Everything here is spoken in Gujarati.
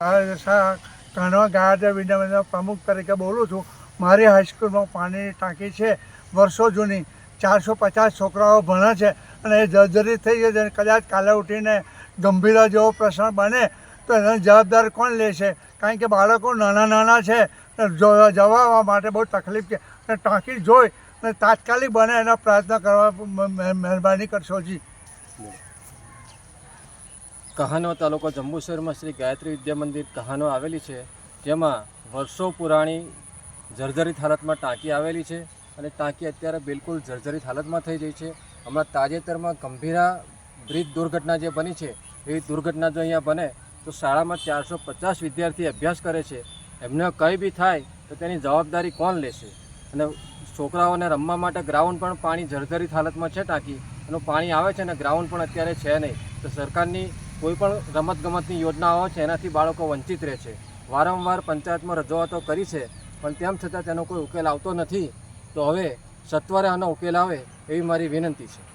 કાનવા ગાયત્રી વિદ્યામંદિરના પ્રમુખ તરીકે બોલું છું. મારી હાઈસ્કૂલમાં પાણીની ટાંકી છે. વર્ષો જૂની. ચારસો પચાસ છોકરાઓ ભણે છે અને એ જર્જરિત થઈ ગઈ છે કદાચ કાલે ઉઠીને ગંભીરા જેવો પ્રશ્ન બને તો એનો જવાબદાર કોણ લેશે કારણ કે બાળકો નાના નાના છે જવા માટે બહુ તકલીફ છે. અને ટાંકી જોઈ અને તાત્કાલિક બને એનો પ્રયત્ન કરવા મહેરબાની કરશો જી. કહાનો તાલુકો જંબુસરમાં શ્રી ગાયત્રી વિદ્યા મંદિર કહાનો આવેલી છે. જેમાં વર્ષો પુરાણી જર્જરિત હાલતમાં ટાંકી આવેલી છે અને ટાંકી અત્યારે બિલકુલ જર્જરિત હાલતમાં થઈ ગઈ છે. હમણાં તાજેતરમાં ગંભીરા બ્રિજ દુર્ઘટના જે બની છે એવી દુર્ઘટના જો અહીંયા બને, તો શાળામાં ચારસો પચાસ વિદ્યાર્થી અભ્યાસ કરે છે. એમને કંઈ બી થાય, તો તેની જવાબદારી કોણ લેશે? અને છોકરાઓને રમવા માટે ગ્રાઉન્ડ પણ પાણી જર્જરિત હાલતમાં છે ટાંકી. એનું પાણી આવે છે અને ગ્રાઉન્ડ પણ અત્યારે છે નહીં. તો સરકારની કોઈ પણ રમતગમતની યોજનાઓ છે, એનાથી બાળકો વંચિત રહે છે. વારંવાર પંચાયતમાં રજૂઆતો કરી છે, પણ તેમ છતાં તેનો કોઈ ઉકેલ આવતો નથી. તો હવે સત્વરે આનો ઉકેલ આવે એવી મારી વિનંતી છે.